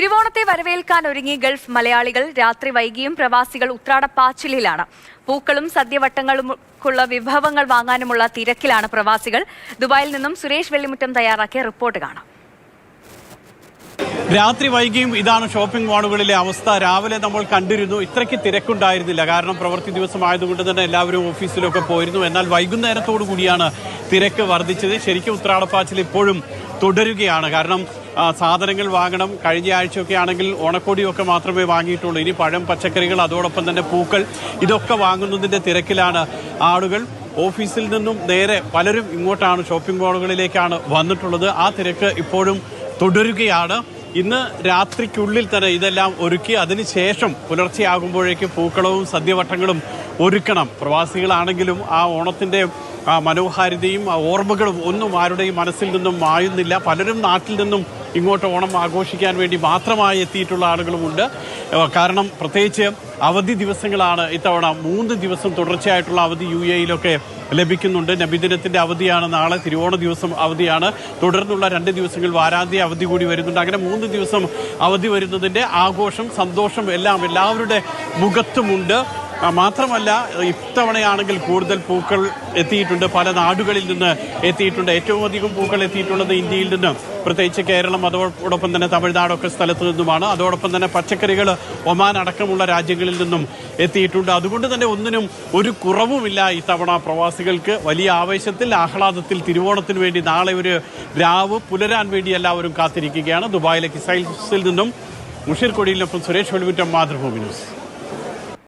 തിരുവോണത്തെ വരവേൽക്കാൻ ഒരുങ്ങി ഗൾഫ് മലയാളികൾ രാത്രി വൈകിയും പ്രവാസികൾ ഉത്രാടപ്പാച്ചിലിലാണ് പൂക്കളും സദ്യവട്ടങ്ങളുമുള്ള വിഭവങ്ങൾ വാങ്ങാനുമുള്ള തിരക്കിലാണ് പ്രവാസികൾ. ദുബായിൽ നിന്നും സുരേഷ് വെള്ളിമുറ്റം തയ്യാറാക്കിയ റിപ്പോർട്ട് കാണാം. രാത്രി വൈകിയും ഇതാണ് ഷോപ്പിംഗ് മാളുകളിലെ അവസ്ഥ. രാവിലെ നമ്മൾ കണ്ടിരുന്നു ഇത്രയ്ക്ക് തിരക്കുണ്ടായിരുന്നില്ല. കാരണം പ്രവൃത്തി ദിവസമായതുകൊണ്ട് തന്നെ എല്ലാവരും ഓഫീസിലൊക്കെ പോയിരുന്നു. എന്നാൽ വൈകുന്നേരത്തോടു കൂടിയാണ് തിരക്ക് വർദ്ധിച്ചത്. ശരിക്കും ഉത്രാടപ്പാച്ചിൽ ഇപ്പോഴും തുടരുകയാണ്. കാരണം സാധനങ്ങൾ വാങ്ങണം. കഴിഞ്ഞ ആഴ്ചയൊക്കെ ആണെങ്കിൽ ഓണക്കോടിയൊക്കെ മാത്രമേ വാങ്ങിയിട്ടുള്ളൂ. ഇനി പഴം പച്ചക്കറികൾ അതോടൊപ്പം തന്നെ പൂക്കൾ ഇതൊക്കെ വാങ്ങുന്നതിന്റെ തിരക്കിലാണ് ആളുകൾ. ഓഫീസിൽ നിന്നും നേരെ പലരും ഇങ്ങോട്ടാണ് ഷോപ്പിംഗ് മാളുകളിലേക്കാണ് വന്നിട്ടുള്ളത്. ആ തിരക്ക് ഇപ്പോഴും തുടരുകയാണ്. ഇന്ന് രാത്രിക്കുള്ളിൽ തന്നെ ഇതെല്ലാം ഒരുക്കി അതിനുശേഷം പുലർച്ചെയാകുമ്പോഴേക്ക് പൂക്കളവും സദ്യവട്ടങ്ങളും ഒരുക്കണം. പ്രവാസികളാണെങ്കിലും ആ ഓണത്തിന്റെ മനോഹാരിതയും ഓർമ്മകളും ഒന്നും ആരുടെയും മനസ്സിൽ നിന്നും മായുന്നില്ല. പലരും നാട്ടിൽ നിന്നും ഇങ്ങോട്ട് ഓണം ആഘോഷിക്കാൻ വേണ്ടി മാത്രമായി എത്തിയിട്ടുള്ള ആളുകളുമുണ്ട്. കാരണം പ്രത്യേകിച്ച് അവധി ദിവസങ്ങളാണ് ഇത്തവണ മൂന്ന് ദിവസം തുടർച്ചയായിട്ടുള്ള അവധി യു എയിലൊക്കെ ലഭിക്കുന്നുണ്ട്. നബിദിനത്തിന്റെ അവധിയാണ് നാളെ തിരുവോണ ദിവസം അവധിയാണ്. തുടർന്നുള്ള രണ്ട് ദിവസങ്ങൾ വാരാന്ത്യ അവധി കൂടി വരുന്നുണ്ട്. അങ്ങനെ മൂന്ന് ദിവസം അവധി വരുന്നതിന്റെ ആഘോഷം സന്തോഷം എല്ലാം എല്ലാവരുടെ മുഖത്തുമുണ്ട്. മാത്രമല്ല ഇത്തവണയാണെങ്കിൽ കൂടുതൽ പൂക്കൾ എത്തിയിട്ടുണ്ട്. പല നാടുകളിൽ നിന്ന് എത്തിയിട്ടുണ്ട്. ഏറ്റവും അധികം പൂക്കൾ എത്തിയിട്ടുള്ളത് ഇന്ത്യയിൽ നിന്ന്. പ്രത്യേകിച്ച് കേരളം അതോടൊപ്പം തന്നെ തമിഴ്നാടൊക്കെ സ്ഥലത്തു നിന്നുമാണ്. അതോടൊപ്പം തന്നെ പച്ചക്കറികൾ ഒമാൻ അടക്കമുള്ള രാജ്യങ്ങളിൽ നിന്നും എത്തിയിട്ടുണ്ട്. അതുകൊണ്ട് തന്നെ ഒന്നിനും ഒരു കുറവുമില്ല ഇത്തവണ പ്രവാസികൾക്ക്. വലിയ ആവേശത്തിൽ ആഹ്ലാദത്തിൽ തിരുവോണത്തിന് വേണ്ടി നാളെ ഒരു രാവ് പുലരാൻ വേണ്ടി എല്ലാവരും കാത്തിരിക്കുകയാണ്. ദുബായിലെ കിസൈൽസിൽ നിന്നും മുഷീർ കൊടിയിലിനൊപ്പം സുരേഷ് വെളിമുറ്റം മാതൃഭൂമി ന്യൂസ്.